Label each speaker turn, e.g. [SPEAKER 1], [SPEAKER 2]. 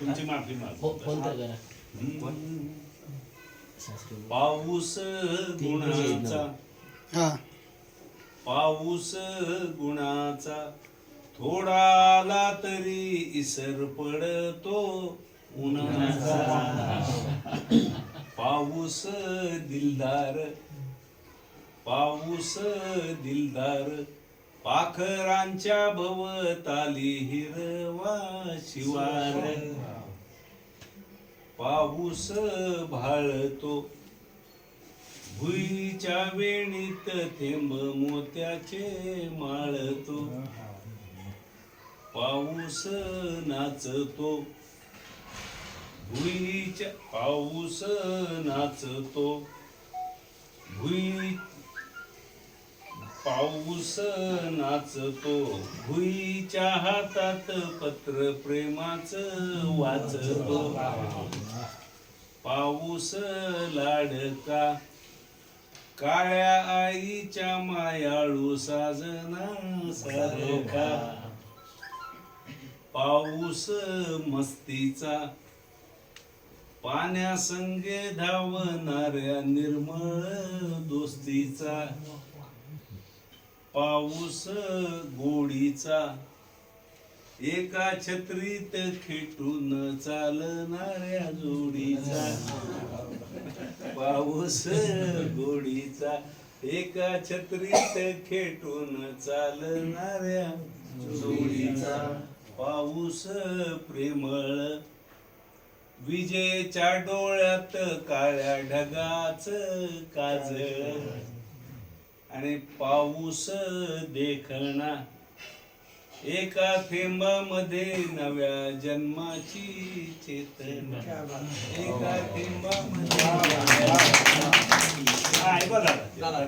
[SPEAKER 1] तुमची माफी
[SPEAKER 2] फो-
[SPEAKER 1] मागतो.
[SPEAKER 2] फोन तर करा
[SPEAKER 1] हम्म.
[SPEAKER 2] सासरे.
[SPEAKER 1] पाऊस गुणाचा.
[SPEAKER 3] हा.
[SPEAKER 1] पाऊस गुणाचा. थोडा आला तरी इसर पडतो उन्हाचा. पाऊस दिलदार. पाऊस दिलदार. पाखरांच्या भवताली हिरवा शिवार. पाऊस भाळतो. भुईच्या वेणीत थेंब मोत्याचे माळतो. पाऊस नाचतो. भुईच्या पाऊस नाचतो. भुई पाऊस नाचतो भुईच्या हातात पत्र प्रेमाच वाचतो. पाऊस लाडका काळ्या आईच्या मायाळू साजना सारखा. पाऊस मस्तीचा पाण्यासंगे धावणाऱ्या निर्मळ दोस्तीचा. पाऊस गोडीचा एका छत्रीत खेटून चालणाऱ्या जोडीचा. पाऊस गोडीचा एका छत्रीत खेटून चालणाऱ्या जोडीचा. पाऊस प्रेमळ विजेच्या डोळ्यात काळ्या ढगाच काजळ. आणि पाऊस देखणा एका थेंबामध्ये नव्या जन्माची चेतना. एका थेंबामध्ये हा, ऐकवा दादा.